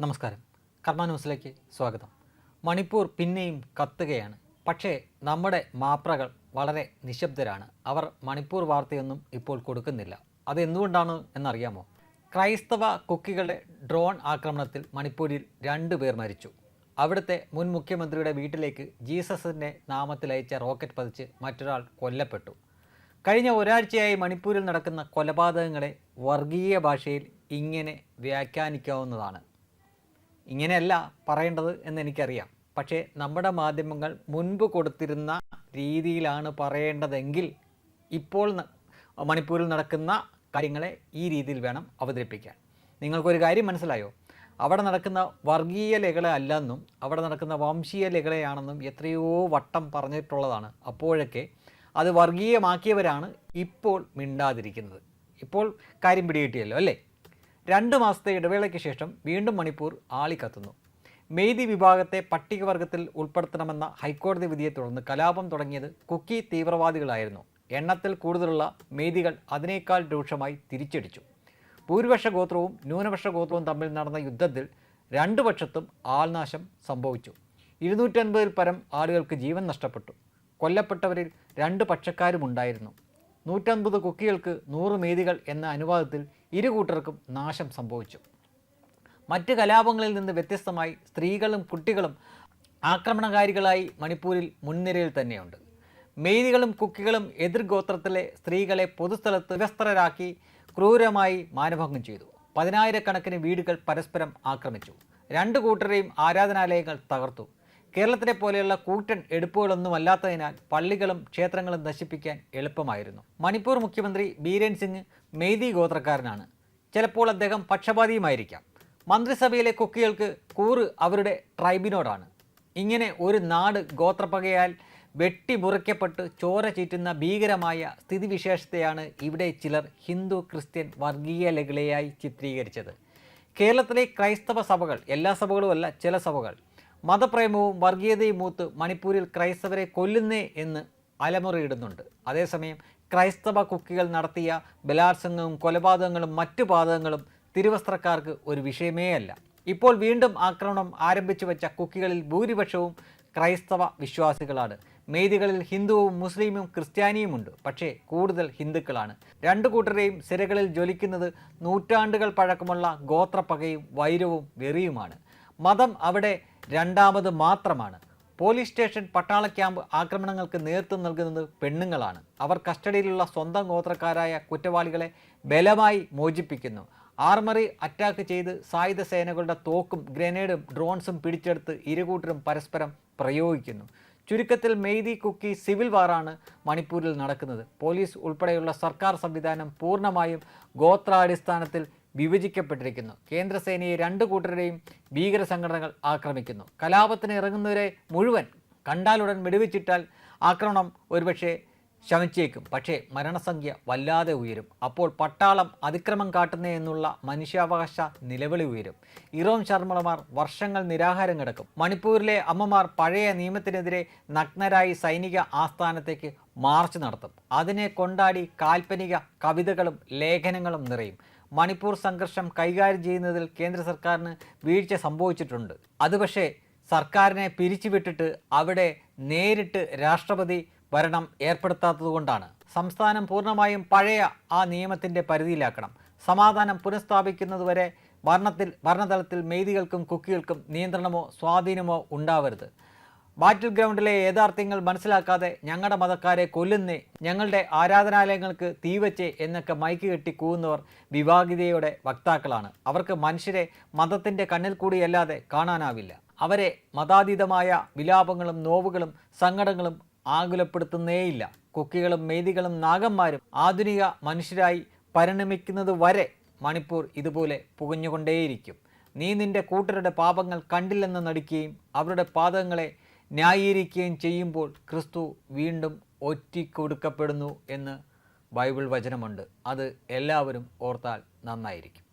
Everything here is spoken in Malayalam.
നമസ്കാരം. കർമ്മ ന്യൂസിലേക്ക് സ്വാഗതം. മണിപ്പൂർ പിന്നെയും കത്തുകയാണ്. പക്ഷേ നമ്മുടെ മാപ്രകൾ വളരെ നിശബ്ദരാണ്. അവർ മണിപ്പൂർ വാർത്തയൊന്നും ഇപ്പോൾ കൊടുക്കുന്നില്ല. അത് എന്തുകൊണ്ടാണ് എന്നറിയാമോ? ക്രൈസ്തവ കുക്കികളുടെ ഡ്രോൺ ആക്രമണത്തിൽ മണിപ്പൂരിൽ രണ്ടു പേർ മരിച്ചു. അവിടുത്തെ മുൻ മുഖ്യമന്ത്രിയുടെ വീട്ടിലേക്ക് ജീസസിന്റെ നാമത്തിൽ അയച്ച റോക്കറ്റ് പതിച്ച് മറ്റൊരാൾ കൊല്ലപ്പെട്ടു. കഴിഞ്ഞ ഒരാഴ്ചയായി മണിപ്പൂരിൽ നടക്കുന്ന കൊലപാതകങ്ങളെ വർഗീയ ഭാഷയിൽ ഇങ്ങനെ വ്യാഖ്യാനിക്കാവുന്നതാണ്. ഇങ്ങനെയല്ല പറയേണ്ടത് എന്ന് എനിക്കറിയാം പക്ഷേ നമ്മുടെ മാധ്യമങ്ങൾ മുൻപ് കൊടുത്തിരുന്ന രീതിയിലാണ് പറയേണ്ടതെങ്കിൽ ഇപ്പോൾ മണിപ്പൂരിൽ നടക്കുന്ന കാര്യങ്ങളെ ഈ രീതിയിൽ വേണം അവതരിപ്പിക്കാൻ. നിങ്ങൾക്കൊരു കാര്യം മനസ്സിലായോ? അവിടെ നടക്കുന്ന വർഗീയ ലഹള അല്ലെന്നും അവിടെ നടക്കുന്ന വംശീയ ലഹളയാണെന്നും എത്രയോ വട്ടം പറഞ്ഞിട്ടുള്ളതാണ്. അപ്പോഴൊക്കെ അത് വർഗീയമാക്കിയവരാണ് ഇപ്പോൾ മിണ്ടാതിരിക്കുന്നത്. ഇപ്പോൾ കാര്യം പിടികിട്ടിയല്ലോ അല്ലേ? രണ്ട് മാസത്തെ ഇടവേളയ്ക്ക് ശേഷം വീണ്ടും മണിപ്പൂർ ആളിക്കത്തുന്നു. മെയ്തി വിഭാഗത്തെ പട്ടികവർഗത്തിൽ ഉൾപ്പെടുത്തണമെന്ന ഹൈക്കോടതി വിധിയെ തുടർന്ന് കലാപം തുടങ്ങിയത് കുക്കി തീവ്രവാദികളായിരുന്നു. എണ്ണത്തിൽ കൂടുതലുള്ള മെയ്തികൾ അതിനേക്കാൾ രൂക്ഷമായി തിരിച്ചടിച്ചു. ഭൂരിപക്ഷ ഗോത്രവും ന്യൂനപക്ഷ ഗോത്രവും തമ്മിൽ നടന്ന യുദ്ധത്തിൽ രണ്ടു പക്ഷത്തും ആൾനാശം സംഭവിച്ചു. ഇരുന്നൂറ്റൻപതിൽ പരം ആളുകൾക്ക് ജീവൻ നഷ്ടപ്പെട്ടു. കൊല്ലപ്പെട്ടവരിൽ രണ്ട് പക്ഷക്കാരുമുണ്ടായിരുന്നു. നൂറ്റൻപത് കുക്കികൾക്ക് നൂറ് മേദികൾ എന്ന അനുവാദത്തിൽ ഇരു കൂട്ടർക്കും നാശം സംഭവിച്ചു. മറ്റ് കലാപങ്ങളിൽ നിന്ന് വ്യത്യസ്തമായി സ്ത്രീകളും കുട്ടികളും ആക്രമണകാരികളായി മണിപ്പൂരിൽ മുൻനിരയിൽ തന്നെയുണ്ട്. മെയ്തികളും കുക്കികളും എതിർ ഗോത്രത്തിലെ സ്ത്രീകളെ പൊതുസ്ഥലത്ത് വ്യസ്തരാക്കി ക്രൂരമായി മാനഭംഗം ചെയ്തു. പതിനായിരക്കണക്കിന് വീടുകൾ പരസ്പരം ആക്രമിച്ചു. രണ്ട് കൂട്ടരെയും ആരാധനാലയങ്ങൾ തകർത്തു. കേരളത്തിലെ പോലെയുള്ള കൂറ്റൻ എടുപ്പുകളൊന്നുമല്ലാത്തതിനാൽ പള്ളികളും ക്ഷേത്രങ്ങളും നശിപ്പിക്കാൻ എളുപ്പമായിരുന്നു. മണിപ്പൂർ മുഖ്യമന്ത്രി ബീരൻ സിംഗ് മെയ്തി ഗോത്രക്കാരനാണ്. ചിലപ്പോൾ അദ്ദേഹം പക്ഷപാതിയുമായിരിക്കാം. മന്ത്രിസഭയിലെ കുക്കികൾക്ക് കൂറ് അവരുടെ ട്രൈബിനോടാണ്. ഇങ്ങനെ ഒരു നാട് ഗോത്രപ്പകയാൽ വെട്ടിമുറിക്കപ്പെട്ട് ചോര ചീറ്റുന്ന ഭീകരമായ സ്ഥിതിവിശേഷത്തെയാണ് ഇവിടെ ചിലർ ഹിന്ദു ക്രിസ്ത്യൻ വർഗീയ ലഹളയായി ചിത്രീകരിച്ചത്. കേരളത്തിലെ ക്രൈസ്തവ സഭകൾ എല്ലാ സഭകളുമല്ല ചില സഭകൾ മതപ്രേമവും വർഗീയതയും മൂത്ത് മണിപ്പൂരിൽ ക്രൈസ്തവരെ കൊല്ലുന്നേ എന്ന് അലമുറയിടുന്നുണ്ട്. അതേസമയം ക്രൈസ്തവ കുക്കികൾ നടത്തിയ ബലാത്സംഗവും കൊലപാതകങ്ങളും മറ്റു പാതകങ്ങളും തിരുവസ്ത്രക്കാർക്ക് ഒരു വിഷയമേ അല്ല ഇപ്പോൾ വീണ്ടും ആക്രമണം ആരംഭിച്ചു വെച്ച കുക്കികളിൽ ഭൂരിപക്ഷവും ക്രൈസ്തവ വിശ്വാസികളാണ്. മേദികളിൽ ഹിന്ദുവും മുസ്ലിമും ക്രിസ്ത്യാനിയുമുണ്ട്. പക്ഷേ കൂടുതൽ ഹിന്ദുക്കളാണ്. രണ്ടു കൂട്ടരെയും സിരകളിൽ ജ്വലിക്കുന്നത് നൂറ്റാണ്ടുകൾ പഴക്കമുള്ള ഗോത്രപ്പകയും വൈരവും വെറിയുമാണ്. മതം അവിടെ രണ്ടാമത് മാത്രമാണ്. പോലീസ് സ്റ്റേഷൻ പട്ടാള ക്യാമ്പ് ആക്രമണങ്ങൾക്ക് നേതൃത്വം നൽകുന്നത് പെണ്ണുങ്ങളാണ്. അവർ കസ്റ്റഡിയിലുള്ള സ്വന്തം ഗോത്രക്കാരായ കുറ്റവാളികളെ ബലമായി മോചിപ്പിക്കുന്നു. ആർമറി അറ്റാക്ക് ചെയ്ത് സായുധ സേനകളുടെ തോക്കും ഗ്രനേഡും ഡ്രോൺസും പിടിച്ചെടുത്ത് ഇരുകൂട്ടരും പരസ്പരം പ്രയോഗിക്കുന്നു. ചുരുക്കത്തിൽ മെയ്തി കുക്കി സിവിൽ വാറാണ് മണിപ്പൂരിൽ നടക്കുന്നത്. പോലീസ് ഉൾപ്പെടെയുള്ള സർക്കാർ സംവിധാനം പൂർണമായും ഗോത്രാടിസ്ഥാനത്തിൽ വിഭജിക്കപ്പെട്ടിരിക്കുന്നു. കേന്ദ്രസേനയെ രണ്ട് കൂട്ടരുടെയും ഭീകര സംഘടനകൾ ആക്രമിക്കുന്നു. കലാപത്തിന് ഇറങ്ങുന്നവരെ മുഴുവൻ കണ്ടാലുടൻ വെടിവെച്ചിട്ടാൽ ആക്രമണം ഒരുപക്ഷെ ശമിച്ചേക്കും. പക്ഷേ മരണസംഖ്യ വല്ലാതെ ഉയരും. അപ്പോൾ പട്ടാളം അതിക്രമം കാട്ടുന്നേ എന്നുള്ള മനുഷ്യാവകാശ നിലവിളി ഉയരും. ഇറോം ശർമ്മളമാർ വർഷങ്ങൾ നിരാഹാരം കിടക്കും. മണിപ്പൂരിലെ അമ്മമാർ പഴയ നിയമത്തിനെതിരെ നഗ്നരായി സൈനിക ആസ്ഥാനത്തേക്ക് മാർച്ച് നടത്തും. അതിനെ കൊണ്ടാടി കാൽപ്പനിക കവിതകളും ലേഖനങ്ങളും നിറയും. മണിപ്പൂർ സംഘർഷം കൈകാര്യം ചെയ്യുന്നതിൽ കേന്ദ്ര സർക്കാരിന് വീഴ്ച സംഭവിച്ചിട്ടുണ്ട്. അത് പക്ഷേ സർക്കാരിനെ പിരിച്ചുവിട്ടിട്ട് അവിടെ നേരിട്ട് രാഷ്ട്രപതി ഭരണം ഏർപ്പെടുത്താത്തതുകൊണ്ടാണ് സംസ്ഥാനം പൂർണമായും പഴയ ആ നിയമത്തിന്റെ പരിധിയിലാക്കണം. സമാധാനം പുനഃസ്ഥാപിക്കുന്നതുവരെ ഭരണത്തിൽ ഭരണതലത്തിൽ മെയ്തികൾക്കും കുക്കികൾക്കും നിയന്ത്രണമോ സ്വാധീനമോ ഉണ്ടാവരുത്. ബാറ്റിൽ ഗ്രൗണ്ടിലെ യാഥാർത്ഥ്യങ്ങൾ മനസ്സിലാക്കാതെ ഞങ്ങളുടെ മതക്കാരെ കൊല്ലുന്നേ ഞങ്ങളുടെ ആരാധനാലയങ്ങൾക്ക് തീവച്ചേ എന്നൊക്കെ മൈക്ക് കെട്ടി കൂവുന്നവർ വിവാഹിതയുടെ വക്താക്കളാണ്. അവർക്ക് മനുഷ്യരെ മതത്തിന്റെ കണ്ണിൽ കൂടിയല്ലാതെ കാണാനാവില്ല. അവരെ മതാതീതമായ വിലാപങ്ങളും നോവുകളും സങ്കടങ്ങളും ആകുലപ്പെടുത്തുന്നേയില്ല. കുക്കികളും മെയ്തികളും നാഗന്മാരും ആധുനിക മനുഷ്യരായി പരിണമിക്കുന്നത് വരെ മണിപ്പൂർ ഇതുപോലെ പുകഞ്ഞുകൊണ്ടേയിരിക്കും. നീ നിന്റെ കൂട്ടരുടെ പാപങ്ങൾ കണ്ടില്ലെന്ന് നടിക്കുകയും അവരുടെ പാതകങ്ങളെ ന്യായീകരിക്കുകയും ചെയ്യുമ്പോൾ ക്രിസ്തു വീണ്ടും ഒറ്റിക്കൊടുക്കപ്പെടുന്നു എന്ന് ബൈബിൾ വചനമുണ്ട്. അത് എല്ലാവരും ഓർത്താൽ നന്നായിരിക്കും.